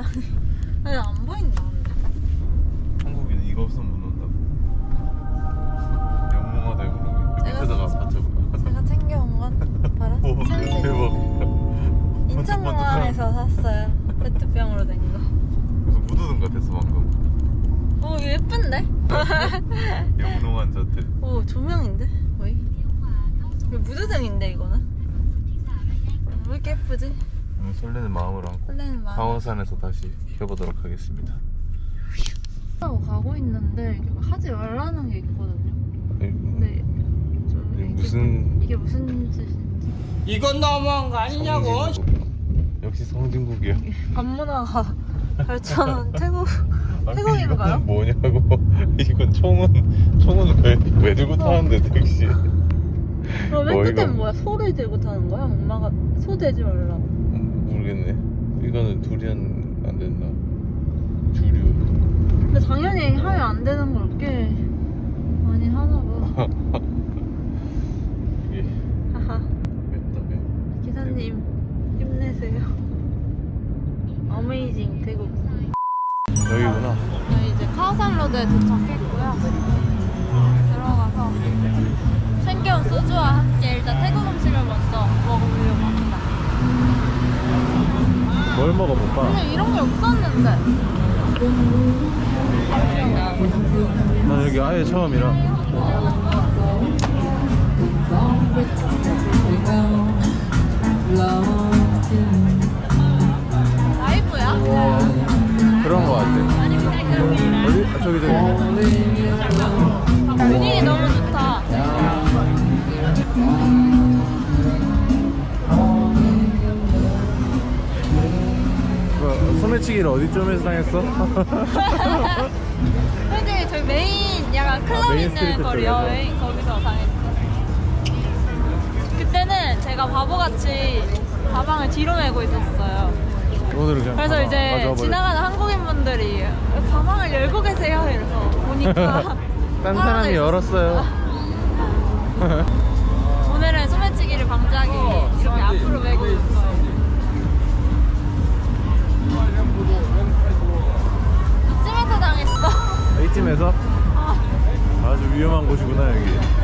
내가 아니 안 보인다 근데. 한국인 이거 없으면 못 논다고. 영롱하다 제가 밑에다가 받쳐봐 제가 챙겨온 건 바로 오 참새 대박 인천공항에서 샀어요. 페트병으로 된거. 무슨 무드등 같았어 방금. 오 이거 예쁜데? 영롱한 자태 오 조명인데? 거의? 무드등인데 이거는? 왜 이렇게 예쁘지? 음, 설레는 마음을 안고 설레는 마음 강원산에서 다시 펴보도록 하겠습니다. 하고 가고 있는데 이게 막 하지 말라는 게 있거든요. 네. 근데 좀 이게 이게 무슨 이게 무슨 뜻인지. 이건 너무한 거 아니냐고. 성진국. 역시 성진국이야 반문화가 발전한 태국 아니, 태국인가요? 이거는 뭐냐고. 이건 총은 총은 왜, 왜 들고 타는데 택시? 그럼 맨 어이가 끝엔 뭐야? 소를 들고 타는 거야? 엄마가 소 되지 말라고. 음, 모르겠네. 이거는 두리안 안 된다. 주류. 근데 당연히 하면 안 되는 걸 꽤 많이 하나 봐. 이게 하하. 맵다 맵. 기사님 힘내세요. 어메이징 태국. 여기구나. 저희 이제 카오산로드에 도착했고요. 들어가서 챙겨온 소주와 함께 일단 태국 음식을 먼저 먹어보려고 뭘 먹어볼까? 근데 이런 게 없었는데. 난 여기 아예 처음이라. 라이브야? 그런 거 같아. 어디? 아, 저기 저기. 분위기 너무 좋다 소매치기를 어디쯤에서 당했어? 솔직히 저희 메인 약간 클럽 아, 메인 있는 스트리트 거리요 쪽에서? 메인 거기서 당했어 그때는 제가 바보같이 가방을 뒤로 메고 있었어요 오늘은 그냥 그래서 가방 이제 가져와. 지나가는 한국인 분들이 가방을 열고 계세요 이래서 보니까 딴 사람이 있었어. 열었어요 오늘은 소매치기를 방지하기 위해 이렇게 앞으로 메고 거예요 이쯤에서 당했어 이쯤에서 아, 아주 위험한 곳이구나 여기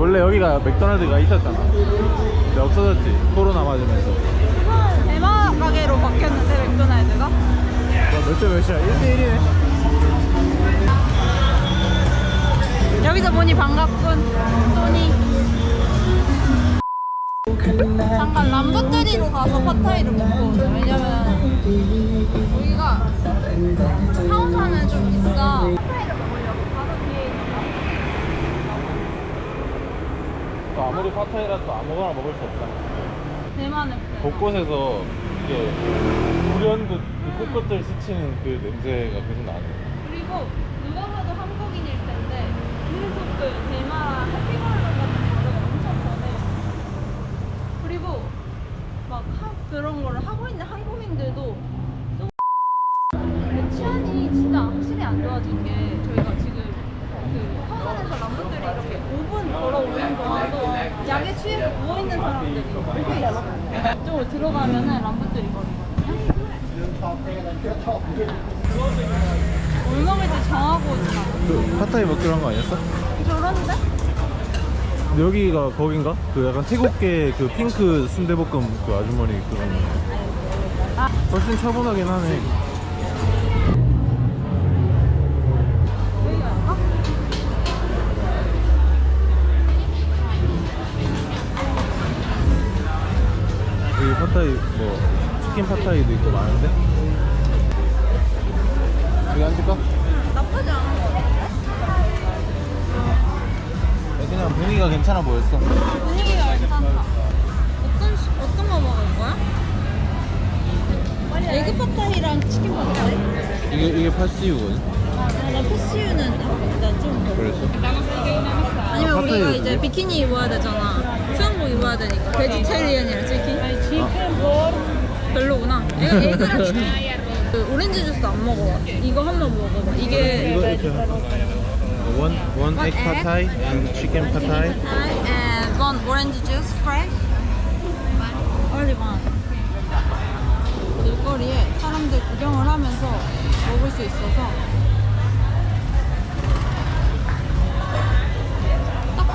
우리나라 맥도날드가 있었잖아. 근데 없어졌지. 코로나 맞으면서. 대마 가게로 바뀌었는데 맥도날드가? 몇대 몇이야? 1대1이네. 여기서 보니 반갑군 소니 잠깐 람부뜨리로 가서 팟타이를 먹고 오자 왜냐면 여기가 카운사는 좀 비싸 팟타이를 먹으려고 바로 뒤에 있는 또 아무리 파타이라도 아무거나 먹을 수 없잖아. 대만의 곳곳에서 이게 불현듯 그 코끝을 스치는 그 냄새가 계속 나네. 그리고 누가 봐도 한국인일 텐데 계속 그 대만 해피걸로 같은 거를 엄청 권해 그리고 막 하, 그런 거를 하고 있는 한국인들도 또 근데 치안이 진짜 확실히 안 좋아진 게 저희가 지금 그 카산에서 람분들이 이렇게 5분 걸어오는 취해서 누워있는 사람들이 꽤 있어요 이쪽으로 들어가면은 람분들이 거리거든요 뭘 먹을지 정하고 그 파타이 먹기로 한 거 아니었어? 저런데? 여기가 거긴가? 그 약간 태국계 그 핑크 순대볶음 그 아주머니 그런 거. 아. 훨씬 차분하긴 하네. 파타이 뭐 치킨 파타이도 있고 많은데. 여기 앉을까? 응, 나쁘지 않은. 그냥 분위기가 괜찮아 보였어. 분위기가 괜찮다. 어떤, 시- 어떤 거 먹을 거야? 에그 파타이랑 치킨 파타이? 이게 이게 파스유거든. 아, 나 패시유는 비키니 입어야 되잖아. 수영복 입어야 되니까. 베지테리언이랑 치킨? 별로구나. 이거 에그랑 치킨. 그 오렌지 주스 안 먹어. 이거 한번 먹어봐. 이게 이거 이렇게 원, 원 One egg egg. 파타이 and chicken 파타이 and one orange juice fresh. Only one. 길거리에 사람들 구경을 하면서 먹을 수 있어서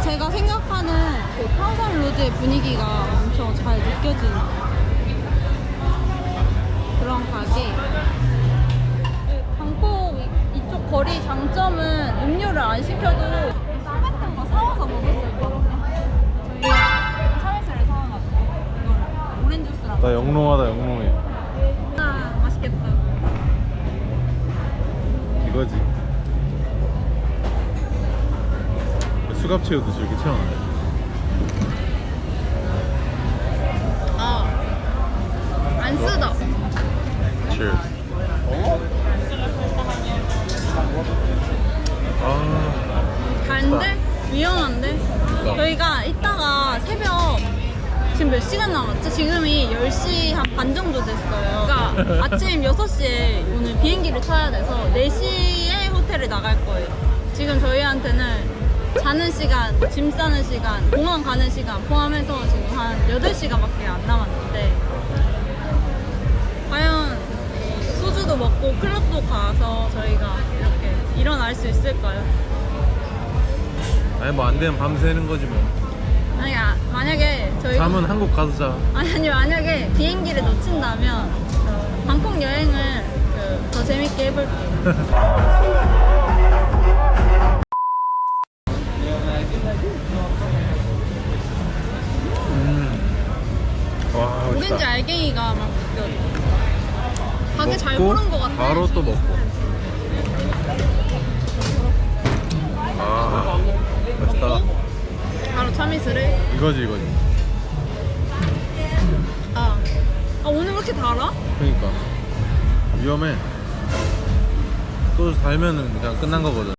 제가 생각하는 그 파우산 로드의 분위기가 엄청 잘 느껴지는 그런 가게. 방콕 이- 이쪽 거리 장점은 음료를 안 시켜도 쌀 같은 거 사와서 먹을 있거든요. 저희가 차에서를 사와가지고 이거를 오렌지 주스랑 나 영롱하다 영롱해 아 맛있겠다. 이거지 수갑 채우듯이 이렇게 채워놨네 아안 쓰다. Cheers 아 단데 위험한데. 저희가 이따가 새벽 지금 몇 시간 남았죠? 지금이 10시 한 반 정도 됐어요. 그러니까 아침 6시에 오늘 비행기를 타야 돼서 4시에 호텔을 나갈 거예요. 지금 저희한테는 자는 시간, 짐 싸는 시간, 공항 가는 시간 포함해서 지금 한 8시간밖에 안 남았는데 과연 소주도 먹고 클럽도 가서 저희가 이렇게 일어날 수 있을까요? 아니 뭐 안 되면 밤새는 거지 뭐 아니, 아, 만약에 저희가 잠은 한국 가서 자 아니, 아니 만약에 비행기를 놓친다면 그 방콕 여행을 그, 더 재밌게 해볼게요. 알갱이가 막 느껴져. 가게 잘 먹고 고른 것 같아. 바로 또 먹고 아 맛있다 바로 참이슬을. 이거지 이거지 아. 아 오늘 왜 이렇게 달아? 그러니까 위험해 소주 달면은 그냥 끝난 거거든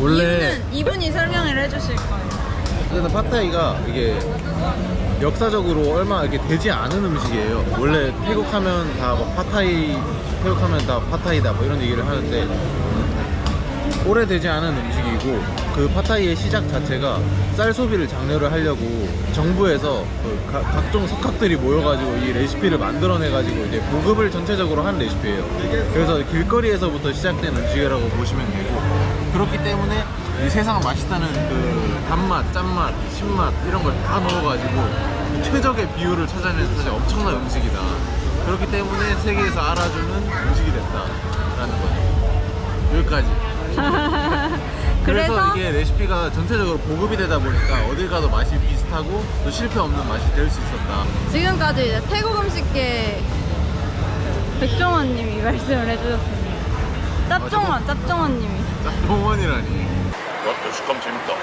원래- 이유는 이분이 설명을 해주실 거예요. 근데 파타이가 이게 역사적으로 얼마 이렇게 되지 않은 음식이에요. 원래 태국 하면 다뭐 파타이, 태국 하면 다 파타이다 뭐 이런 얘기를 하는데 오래되지 않은 음식이고 그 팟타이의 시작 자체가 쌀 소비를 장려를 하려고 정부에서 그 가- 각종 석학들이 모여가지고 이 레시피를 만들어내가지고 이제 보급을 전체적으로 한 레시피예요. 그래서 길거리에서부터 시작된 음식이라고 보시면 되고 그렇기 때문에 이 세상 맛있다는 그 단맛, 짠맛, 신맛 이런 걸 다 넣어가지고 그 최적의 비율을 찾아내는 사실 엄청난 음식이다. 그렇기 때문에 세계에서 알아주는 음식이 됐다라는 거죠. 여기까지. 그래서, 그래서 이게 레시피가 전체적으로 보급이 되다 보니까 어딜 가도 맛이 비슷하고 또 실패 없는 맛이 될 수 있었다. 지금까지 이제 태국 음식계 백종원 님이 말씀을 해주셨습니다. 짭종원, 짭종원 님이. 짭동원이라니. 와, 식감 재밌다.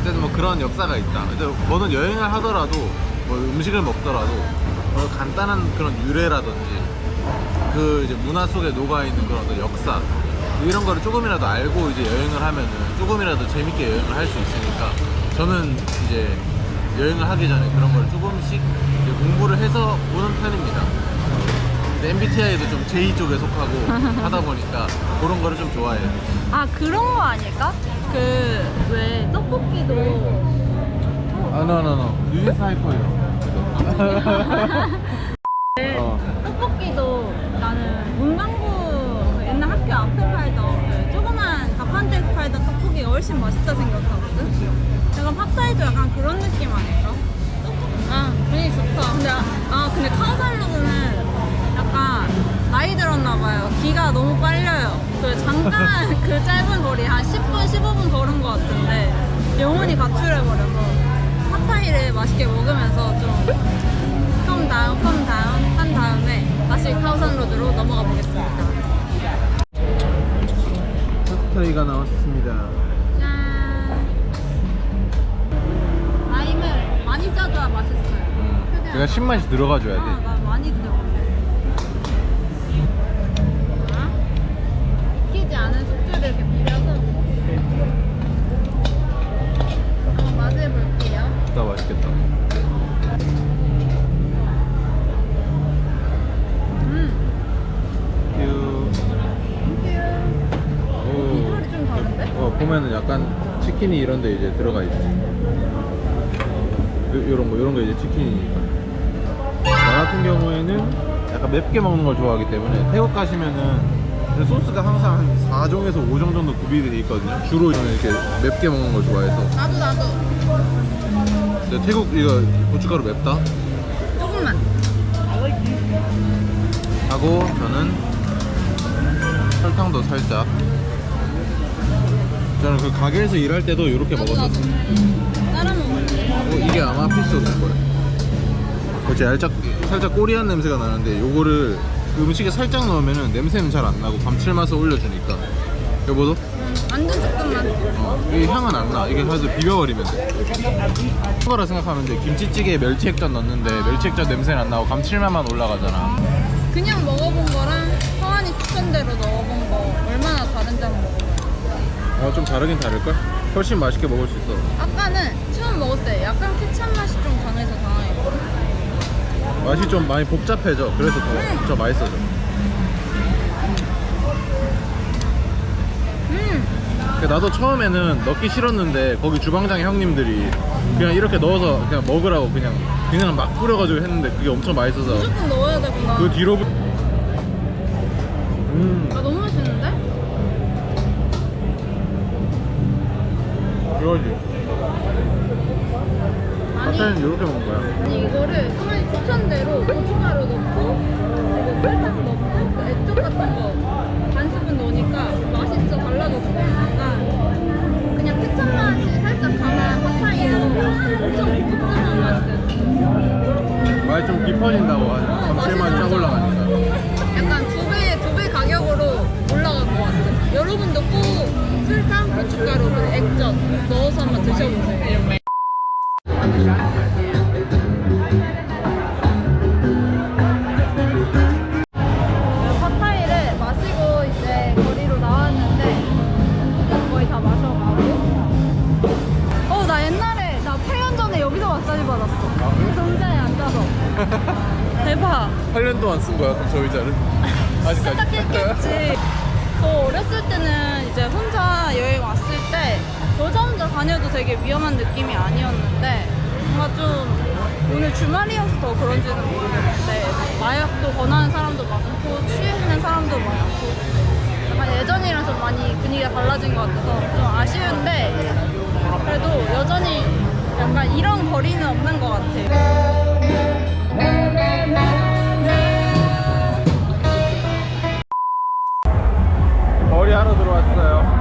어쨌든 뭐 그런 역사가 있다. 근데 뭐든 여행을 하더라도 뭐 음식을 먹더라도 뭐 간단한 그런 유래라든지 그 이제 문화 속에 녹아 있는 그런 어떤 역사 이런 거를 조금이라도 알고 이제 여행을 하면은 조금이라도 재밌게 여행을 할 수 있으니까 저는 이제 여행을 하기 전에 그런 걸 조금씩 이제 공부를 해서 보는 편입니다. 근데 MBTI도 좀 J 쪽에 속하고 하다 보니까 그런 거를 좀 좋아해요. 아, 그런 거 아닐까? 그, 왜, 떡볶이도. 아, no, no, no. 유진 사이퍼예요. 네, 어. 떡볶이도 나는 문방구 그 옛날 학교 앞에 팔던 그 조그만 밥한 대에서 팔던 떡볶이가 훨씬 맛있다 생각하거든? 약간 팟타이도 약간 그런 느낌 아닐까? 아, 분위기 좋다. 근데, 아, 근데 카오살로드는 나이 들었나봐요. 기가 너무 빨려요. 그 잠깐 그 짧은 거리 한 10분, 15분 걸은 것 같은데 영혼이 가출해버려서 팟타이를 맛있게 먹으면서 좀 컴다운, 컴다운 한 다음에 다시 카오산로드로 넘어가 보겠습니다. 핫타이가 나왔습니다. 짠! 라임을 많이 짜줘야 맛있어요. 제가 신맛이 들어가줘야 아, 돼. 나 많이 들어 치킨이 이런 데 이제 들어가 있지. 요, 요런 거, 요런 거 이제 치킨이니까. 나 같은 경우에는 약간 맵게 먹는 걸 좋아하기 때문에 태국 가시면은 소스가 항상 한 4종에서 5종 정도 구비되어 있거든요. 주로 저는 이렇게 맵게 먹는 걸 좋아해서. 나도 나도 근데 태국 이거 고춧가루 맵다? 조금만. 하고 저는 설탕도 살짝. 저는 그 가게에서 일할 때도 이렇게 나도. 먹었었어요. 따라 먹을게. 어, 이게 아마 피스였을 거예요. 그렇지, 살짝, 살짝 꼬리한 냄새가 나는데, 요거를 그 음식에 살짝 넣으면은 냄새는 잘 안 나고 감칠맛을 올려주니까. 여보도? 음, 완전 조금만. 어, 이 향은 안 나. 이게 사실 비벼버리면 돼. 거라 생각하면 돼. 김치찌개에 멸치액젓 넣는데, 멸치액젓 냄새는 안 나고 감칠맛만 올라가잖아. 그냥 먹어본 거랑 서한이 추천대로 넣어본 거 얼마나 다른지 한번 먹 어, 좀 다르긴 다를걸? 훨씬 맛있게 먹을 수 있어. 아까는 처음 먹었을 때 약간 케찹 맛이 좀 강해서 당황했거든. 맛이 좀 많이 복잡해져. 그래서 더, 더 맛있어져. 음, 그 나도 처음에는 넣기 싫었는데 거기 주방장 형님들이 그냥 이렇게 넣어서 그냥 먹으라고 그냥 그냥 막 뿌려가지고 했는데 그게 엄청 맛있어서 무조건 넣어야 되구나. 그 뒤로 음 아, 너무 그러지. 아니, 파타는 이렇게 먹는 거야? 아니 이거를 서한이 추천대로 고춧가루 넣고 그리고 설탕 넣고 그 액젓 같은 거. 반 스푼 넣으니까 맛이 진짜 달라졌어. 약간 그냥 케찹 맛이 살짝 강한 파타이에서 엄청 고급스러운 맛이 됐어. 맛이 좀 깊어진다고 하죠. 어, 감칠맛이 쫙 마사지 받았어. 정자에 앉아서. 대박. 8년 동안 쓴 거야 그럼 저 의자를? 아직까지 딱 깼겠지. 저 어렸을 때는 이제 혼자 여행 왔을 때 여자 혼자 다녀도 되게 위험한 느낌이 아니었는데 뭔가 좀 오늘 주말이어서 더 그런지는 모르겠는데 마약도 권하는 사람도 많고 취해 있는 사람도 많고 약간 예전이랑 좀 많이 분위기가 달라진 것 같아서 좀 아쉬운데 그래도 여전히 약간 이런 거리는 없는 것 같아요. 머리 하러 들어왔어요.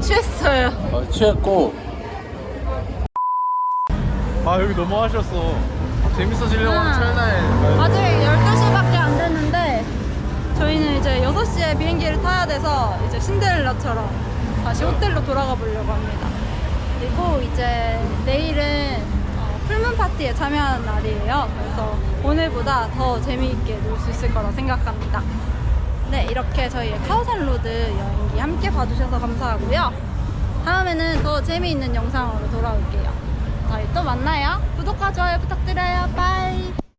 취했어요. 아 취했고. 아 여기 너무 아쉬웠어. 재밌어지려고 하는 응. 찰나에. 아직 12시밖에 안 됐는데 저희는 이제 6시에 비행기를 타야 돼서 이제 신데렐라처럼 다시 호텔로 돌아가 보려고 합니다. 그리고 이제 내일은 어, 풀문 파티에 참여하는 날이에요. 그래서 오늘보다 더 재미있게 놀 수 있을 거라 생각합니다. 네, 이렇게 저희의 카오산 로드 여행기 함께 봐주셔서 감사하고요. 다음에는 더 재미있는 영상으로 돌아올게요. 저희 또 만나요. 구독과 좋아요 부탁드려요. 빠이.